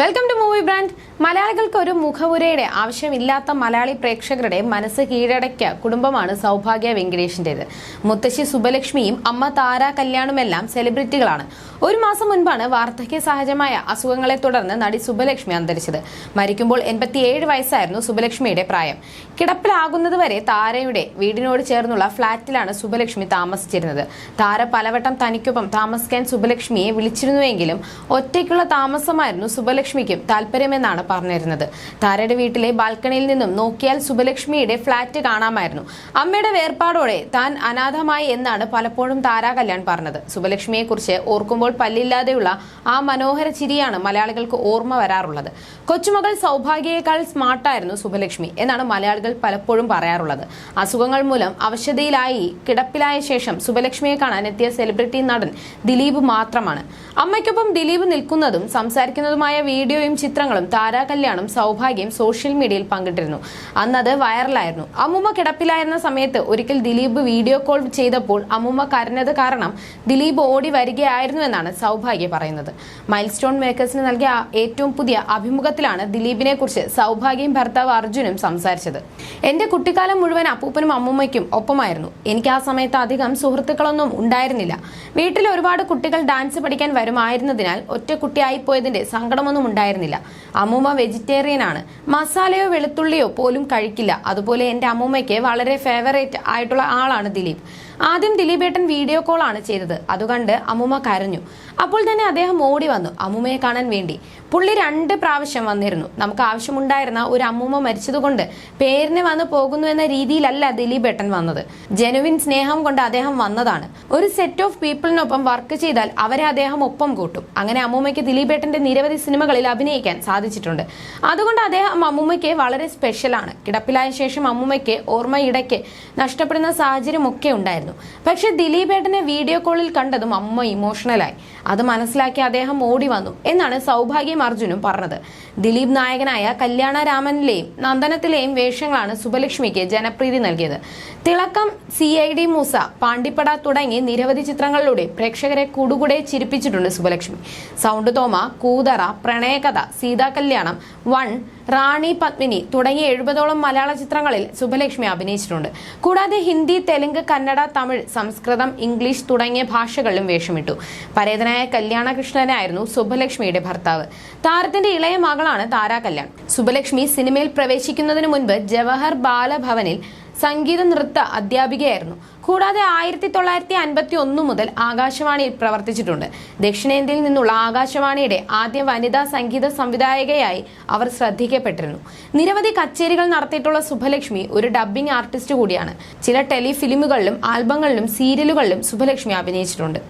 Welcome to movie brand മലയാളികൾക്ക് ഒരു മുഖവുരയുടെ ആവശ്യമില്ലാത്ത മലയാളി പ്രേക്ഷകരുടെ മനസ്സ് കീഴടക്കിയ കുടുംബമാണ് സൗഭാഗ്യ വെങ്കടേഷിന്റേത്. മുത്തശ്ശി സുബലക്ഷ്മിയും അമ്മ താര കല്യാണുമെല്ലാം സെലിബ്രിറ്റികളാണ് ഒരു മാസം മുൻപാണ് വാർദ്ധക്യ സഹജമായ അസുഖങ്ങളെ തുടർന്ന് നടി സുബലക്ഷ്മി അന്തരിച്ചത്. മരിക്കുമ്പോൾ എൺപത്തിയേഴ് വയസ്സായിരുന്നു സുബലക്ഷ്മിയുടെ പ്രായം. കിടപ്പിലാകുന്നതുവരെ താരയുടെ വീടിനോട് ചേർന്നുള്ള ഫ്ളാറ്റിലാണ് സുബലക്ഷ്മി താമസിച്ചിരുന്നത്. താര പലവട്ടം തനിക്കൊപ്പം താമസിക്കാൻ സുബലക്ഷ്മിയെ വിളിച്ചിരുന്നുവെങ്കിലും ഒറ്റയ്ക്കുള്ള താമസമായിരുന്നു സുബലക്ഷ്മിക്കും താല്പര്യമെന്നാണ് പറഞ്ഞിരുന്നത്. താരയുടെ വീട്ടിലെ ബാൽക്കണിയിൽ നിന്നും നോക്കിയാൽ സുബലക്ഷ്മിയുടെ ഫ്ളാറ്റ് കാണാമായിരുന്നു. അമ്മയുടെ വേർപാടോടെ താൻ അനാഥമായി എന്നാണ് പലപ്പോഴും താരാ കല്യാൺ പറഞ്ഞത്. സുബലക്ഷ്മിയെ കുറിച്ച് ഓർക്കുമ്പോൾ പല്ലില്ലാതെയുള്ള ആ മനോഹര ചിരിയാണ് മലയാളികൾക്ക് ഓർമ്മ വരാറുള്ളത്. കൊച്ചുമകൾ സൗഭാഗ്യയേക്കാൾ സ്മാർട്ടായിരുന്നു സുബലക്ഷ്മി എന്നാണ് മലയാളികൾ പലപ്പോഴും പറയാറുള്ളത്. അസുഖങ്ങൾ മൂലം അവശതയിലായി കിടപ്പിലായ ശേഷം സുബലക്ഷ്മിയെ കാണാൻ എത്തിയ സെലിബ്രിറ്റി നടൻ ദിലീപ് മാത്രമാണ്. അമ്മയ്ക്കൊപ്പം ദിലീപ് നിൽക്കുന്നതും സംസാരിക്കുന്നതുമായ വീഡിയോയും ചിത്രങ്ങളും താരാ കല്യാണും സൗഭാഗ്യം സോഷ്യൽ മീഡിയയിൽ പങ്കിട്ടിരുന്നു. അന്നത് വൈറലായിരുന്നു. അമ്മുമ്മ കിടപ്പിലായിരുന്ന സമയത്ത് ഒരിക്കൽ ദിലീപ് വീഡിയോ കോൾ ചെയ്തപ്പോൾ അമ്മുമ്മ കരഞ്ഞത് കാരണം ദിലീപ് ഓടി വരികയായിരുന്നു എന്നാണ് സൗഭാഗ്യ പറയുന്നത്. മൈൽ സ്റ്റോൺ മേക്കേഴ്സിന് നൽകിയ ഏറ്റവും പുതിയ അഭിമുഖത്തിലാണ് ദിലീപിനെ കുറിച്ച് സൗഭാഗ്യം ഭർത്താവ് അർജുനും സംസാരിച്ചത്. എന്റെ കുട്ടിക്കാലം മുഴുവൻ അപ്പൂപ്പനും അമ്മുമ്മയ്ക്കും ഒപ്പമായിരുന്നു. എനിക്ക് ആ സമയത്ത് അധികം സുഹൃത്തുക്കളൊന്നും ഉണ്ടായിരുന്നില്ല. വീട്ടിൽ ഒരുപാട് കുട്ടികൾ ഡാൻസ് പഠിക്കാൻ വരുമായിരുന്നതിനാൽ ഒറ്റ കുട്ടിയായി പോയതിന്റെ സങ്കടമൊന്നും ഉണ്ടായിരുന്നില്ല. അമ്മൂമ്മ വെജിറ്റേറിയൻ ആണ്. മസാലയോ വെളുത്തുള്ളിയോ പോലും കഴിക്കില്ല. അതുപോലെ എന്റെ അമ്മൂമ്മയ്ക്ക് വളരെ ഫേവറേറ്റ് ആയിട്ടുള്ള ആളാണ് ദിലീപ്. ആദ്യം ദിലീപേട്ടൻ വീഡിയോ കോൾ ആണ് ചെയ്തത്. അതുകണ്ട് അമ്മൂമ്മ കരഞ്ഞു. അപ്പോൾ തന്നെ അദ്ദേഹം ഓടി വന്നു അമ്മൂമ്മയെ കാണാൻ വേണ്ടി. പുള്ളി രണ്ട് പ്രാവശ്യം വന്നിരുന്നു. നമുക്ക് ആവശ്യമുണ്ടായിരുന്ന ഒരു അമ്മൂമ്മ മരിച്ചതുകൊണ്ട് പേരിന് വന്ന് പോകുന്നു എന്ന രീതിയിലല്ല ദിലീപേട്ടൻ വന്നത്. ജനുവിൻ സ്നേഹം കൊണ്ട് അദ്ദേഹം വന്നതാണ്. ഒരു സെറ്റ് ഓഫ് പീപ്പിളിനൊപ്പം വർക്ക് ചെയ്താൽ അവരെ അദ്ദേഹം ഒപ്പം കൂട്ടും. അങ്ങനെ അമ്മൂമ്മയ്ക്ക് ദിലീപേട്ടന്റെ നിരവധി സിനിമകളിൽ അഭിനയിക്കാൻ സാധിച്ചിട്ടുണ്ട്. അതുകൊണ്ട് അദ്ദേഹം അമ്മുമ്മയ്ക്ക് വളരെ സ്പെഷ്യലാണ് കിടപ്പിലായ ശേഷം അമ്മൂമ്മയ്ക്ക് ഓർമ്മയിടയ്ക്ക് നഷ്ടപ്പെടുന്ന സാഹചര്യമൊക്കെ ഉണ്ടായിരുന്നു. പക്ഷെ ദിലീപേട്ടനെ വീഡിയോ കോളിൽ കണ്ടതും അമ്മ ഇമോഷണലായി അത് മനസ്സിലാക്കി അദ്ദേഹം ഓടി വന്നു എന്നാണ് സൗഭാഗ്യം അർജുനും പറഞ്ഞത്. ദിലീപ് നായകനായ കല്യാണ രാമനിലെയും നന്ദനത്തിലെയും വേഷങ്ങളാണ് സുബലക്ഷ്മിക്ക് ജനപ്രീതി നൽകിയത്. Thilakkam C I D Moosa Pandippada തുടങ്ങി നിരവധി ചിത്രങ്ങളിലൂടെ പ്രേക്ഷകരെ കൂടുകൂടെ ചിരിപ്പിച്ചിട്ടുണ്ട് സുബലക്ഷ്മി. സൗണ്ട് തോമ കൂതറ പ്രണയകഥ സീതാ കല്യാണം വൺ റാണി പത്മിനി തുടങ്ങിയ എഴുപതോളം മലയാള ചിത്രങ്ങളിൽ സുബലക്ഷ്മി അഭിനയിച്ചിട്ടുണ്ട്. കൂടാതെ ഹിന്ദി തെലുങ്ക് കന്നഡ തമിഴ് സംസ്കൃതം ഇംഗ്ലീഷ് തുടങ്ങിയ ഭാഷകളിലും വേഷമിട്ടു. പരേതനായ കല്യാണകൃഷ്ണനായിരുന്നു സുബലക്ഷ്മിയുടെ ഭർത്താവ്. താരത്തിന്റെ ഇളയ മകളാണ് താരാ കല്യാൺ. സുബലക്ഷ്മി സിനിമയിൽ പ്രവേശിക്കുന്നതിന് മുൻപ് ജവഹർ ബാലഭവനിൽ സംഗീത നൃത്ത അധ്യാപികയായിരുന്നു. കൂടാതെ ആയിരത്തി തൊള്ളായിരത്തി അൻപത്തി ഒന്ന് മുതൽ ആകാശവാണിയിൽ പ്രവർത്തിച്ചിട്ടുണ്ട്. ദക്ഷിണേന്ത്യയിൽ നിന്നുള്ള ആകാശവാണിയുടെ ആദ്യ വനിതാ സംഗീത സംവിധായകയായി അവർ ശ്രദ്ധിക്കപ്പെട്ടിരുന്നു. നിരവധി കച്ചേരികൾ നടത്തിയിട്ടുള്ള സുഭലക്ഷ്മി ഒരു ഡബ്ബിംഗ് ആർട്ടിസ്റ്റ് കൂടിയാണ്. ചില ടെലിഫിലിമുകളിലും ആൽബങ്ങളിലും സീരിയലുകളിലും സുഭലക്ഷ്മി അഭിനയിച്ചിട്ടുണ്ട്.